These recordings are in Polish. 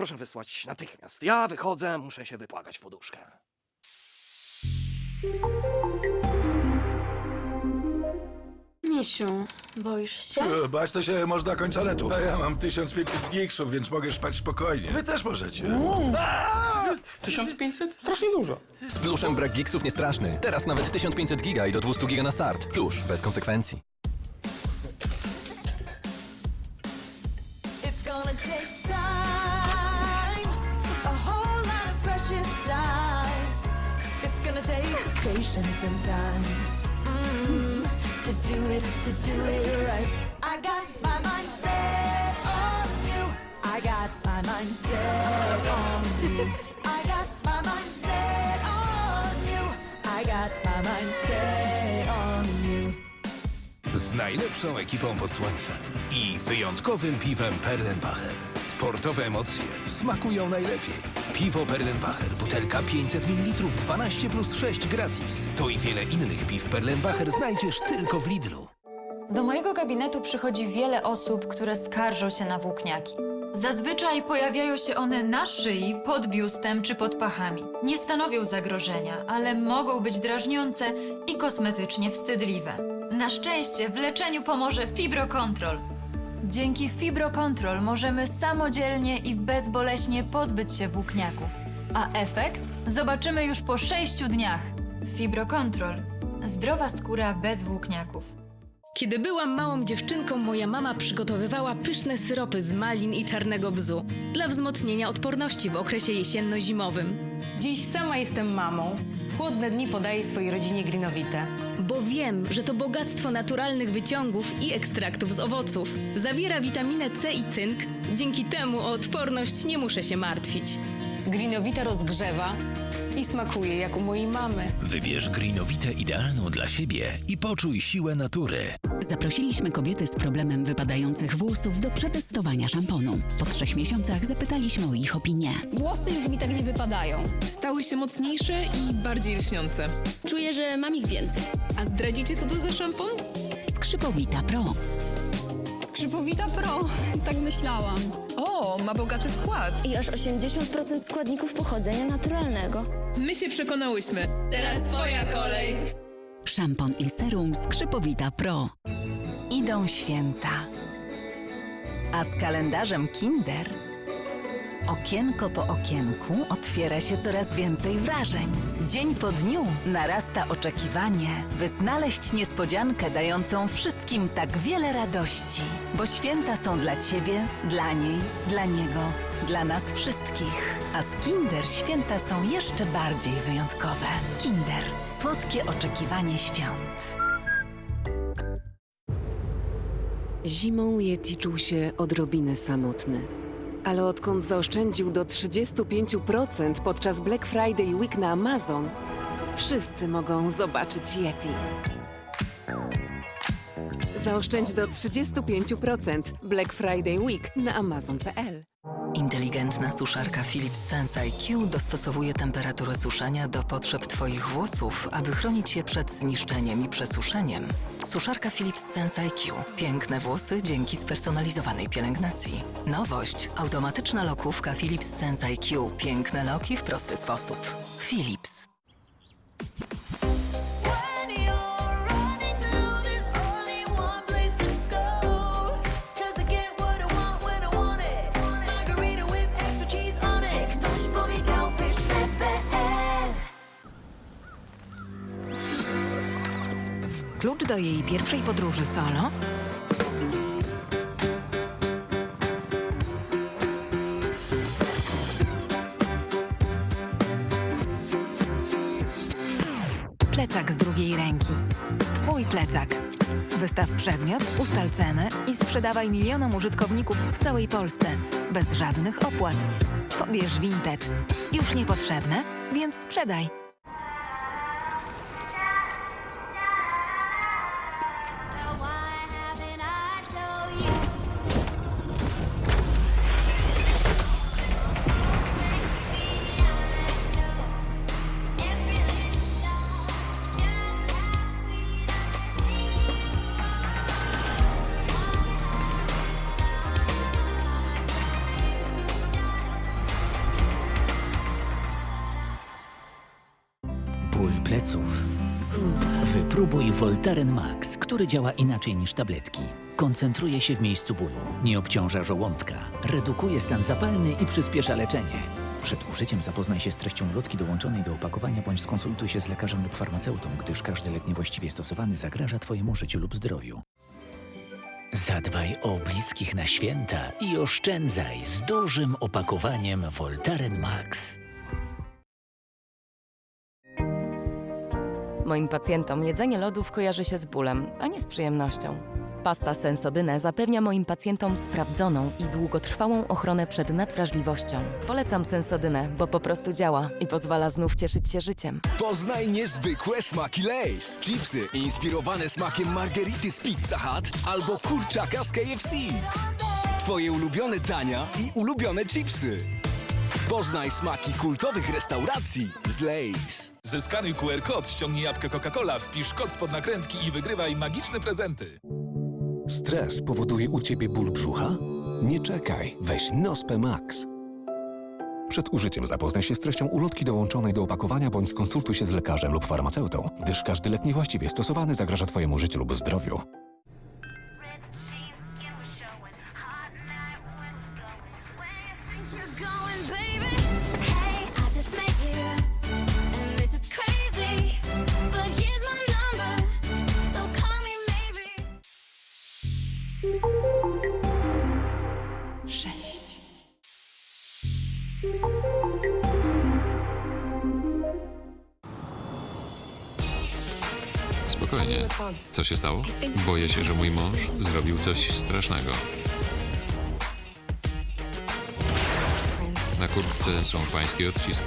Proszę wysłać natychmiast. Ja wychodzę, muszę się wypłakać w poduszkę. Misiu, boisz się? E, Bać to się można kończonetu. A ja mam 1500 gigsów, więc mogę spać spokojnie. Wy też możecie. 1500? Strasznie dużo. Z pluszem brak gigsów nie straszny. Teraz nawet 1500 giga i do 200 giga na start. Plusz, bez konsekwencji. Patience and time mm, to do it, to do it right. I got my mind set on you. I got my mind set on you. I got my mind set on you. I got my mind set najlepszą ekipą pod słońcem i wyjątkowym piwem Perlenbacher. Sportowe emocje smakują najlepiej. Piwo Perlenbacher, butelka 500 ml, 12 plus 6 gratis. To i wiele innych piw Perlenbacher znajdziesz tylko w Lidlu. Do mojego gabinetu przychodzi wiele osób, które skarżą się na włókniaki. Zazwyczaj pojawiają się one na szyi, pod biustem czy pod pachami. Nie stanowią zagrożenia, ale mogą być drażniące i kosmetycznie wstydliwe. Na szczęście w leczeniu pomoże Fibrocontrol. Dzięki Fibrocontrol możemy samodzielnie i bezboleśnie pozbyć się włókniaków. A efekt zobaczymy już po 6 dniach. Fibrocontrol. Zdrowa skóra bez włókniaków. Kiedy byłam małą dziewczynką, moja mama przygotowywała pyszne syropy z malin i czarnego bzu dla wzmocnienia odporności w okresie jesienno-zimowym. Dziś sama jestem mamą. W chłodne dni podaję swojej rodzinie grinowite. Bo wiem, że to bogactwo naturalnych wyciągów i ekstraktów z owoców. Zawiera witaminę C i cynk, dzięki temu o odporność nie muszę się martwić. Grinowita rozgrzewa i smakuje jak u mojej mamy. Wybierz Greenowitę idealną dla siebie i poczuj siłę natury. Zaprosiliśmy kobiety z problemem wypadających włosów do przetestowania szamponu. Po trzech miesiącach zapytaliśmy o ich opinię. Włosy już mi tak nie wypadają. Stały się mocniejsze i bardziej lśniące. Czuję, że mam ich więcej. A zdradzicie, co to za szampon? Skrzypowita Pro. Skrzypowita Pro, tak myślałam. O, ma bogaty skład. I aż 80% składników pochodzenia naturalnego. My się przekonałyśmy. Teraz twoja kolej. Szampon i serum Skrzypowita Pro. Idą święta. A z kalendarzem Kinder okienko po okienku otwiera się coraz więcej wrażeń. Dzień po dniu narasta oczekiwanie, by znaleźć niespodziankę dającą wszystkim tak wiele radości. Bo święta są dla ciebie, dla niej, dla niego, dla nas wszystkich. A z Kinder święta są jeszcze bardziej wyjątkowe. Kinder. Słodkie oczekiwanie świąt. Zimą Yeti czuł się odrobinę samotny. Ale odkąd zaoszczędził do 35% podczas Black Friday Week na Amazon, wszyscy mogą zobaczyć Yeti. Zaoszczędź do 35% Black Friday Week na amazon.pl. Inteligentna suszarka Philips Sense IQ dostosowuje temperaturę suszenia do potrzeb Twoich włosów, aby chronić je przed zniszczeniem i przesuszeniem. Suszarka Philips Sense IQ. Piękne włosy dzięki spersonalizowanej pielęgnacji. Nowość. Automatyczna lokówka Philips Sense IQ. Piękne loki w prosty sposób. Philips. Klucz do jej pierwszej podróży solo? Plecak z drugiej ręki. Twój plecak. Wystaw przedmiot, ustal cenę i sprzedawaj milionom użytkowników w całej Polsce. Bez żadnych opłat. Pobierz Vinted. Już niepotrzebne, więc sprzedaj. Wypróbuj Voltaren Max, który działa inaczej niż tabletki. Koncentruje się w miejscu bólu, nie obciąża żołądka, redukuje stan zapalny i przyspiesza leczenie. Przed użyciem zapoznaj się z treścią ulotki dołączonej do opakowania bądź skonsultuj się z lekarzem lub farmaceutą, gdyż każdy lek niewłaściwie stosowany zagraża Twojemu życiu lub zdrowiu. Zadbaj o bliskich na święta i oszczędzaj z dużym opakowaniem Voltaren Max. Moim pacjentom jedzenie lodów kojarzy się z bólem, a nie z przyjemnością. Pasta Sensodyne zapewnia moim pacjentom sprawdzoną i długotrwałą ochronę przed nadwrażliwością. Polecam Sensodynę, bo po prostu działa i pozwala znów cieszyć się życiem. Poznaj niezwykłe smaki Lays. Chipsy inspirowane smakiem margerity z Pizza Hut albo kurczaka z KFC. Twoje ulubione dania i ulubione chipsy. Poznaj smaki kultowych restauracji z Lays. Zeskanuj QR kod, ściągnij apkę Coca-Cola, wpisz kod spod nakrętki i wygrywaj magiczne prezenty. Stres powoduje u ciebie ból brzucha? Nie czekaj, weź Nospe Max. Przed użyciem zapoznaj się z treścią ulotki dołączonej do opakowania bądź skonsultuj się z lekarzem lub farmaceutą, gdyż każdy lek niewłaściwie stosowany zagraża Twojemu życiu lub zdrowiu. Spokojnie. Co się stało? Boję się, że mój mąż zrobił coś strasznego. Na kurtce są pańskie odciski,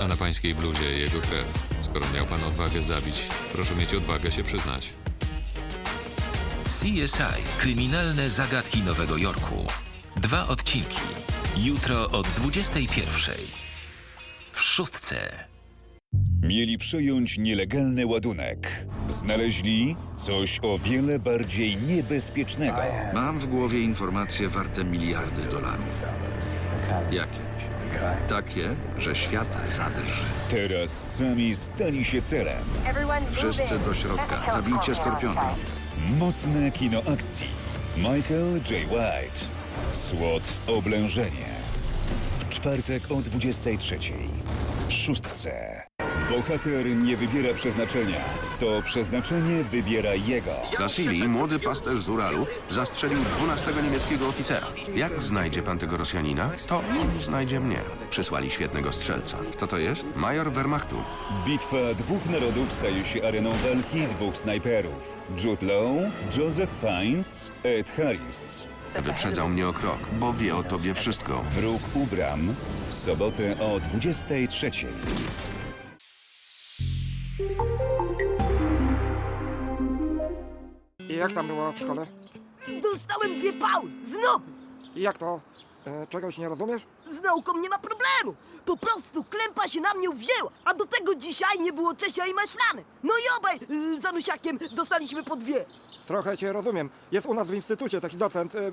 a na pańskiej bluzie jego krew. Skoro miał pan odwagę zabić, proszę mieć odwagę się przyznać. CSI Kryminalne Zagadki Nowego Jorku. Dwa odcinki. Jutro od 21. W szóstce. Mieli przejąć nielegalny ładunek. Znaleźli coś o wiele bardziej niebezpiecznego. Mam w głowie informacje warte miliardy dolarów. Jakie? Takie, że świat zadrży. Teraz sami stali się celem. Wszyscy do środka. Zabijcie skorpiona. Mocne kino akcji. Michael J. White. SWAT Oblężenie. W czwartek o 23. W szóstce. Bohater nie wybiera przeznaczenia. To przeznaczenie wybiera jego. Vasili, młody pasterz z Uralu, zastrzelił 12 niemieckiego oficera. Jak znajdzie pan tego Rosjanina, to on znajdzie mnie. Przysłali świetnego strzelca. Kto to jest? Major Wehrmachtu. Bitwa dwóch narodów staje się areną walki dwóch snajperów. Jude Law, Joseph Fiennes, Ed Harris. Wyprzedzał mnie o krok, bo wie o tobie wszystko. Wróg u bram w sobotę o 23. I jak tam było w szkole? Dostałem dwie pały, znowu! I jak to? E, czegoś nie rozumiesz? Z nauką nie ma problemu! Po prostu klępa się na mnie wzięła, a do tego dzisiaj nie było Czesia i Maślany. No i obaj y, z Anusiakiem dostaliśmy po dwie. Trochę cię rozumiem. Jest u nas w instytucie taki docent, e,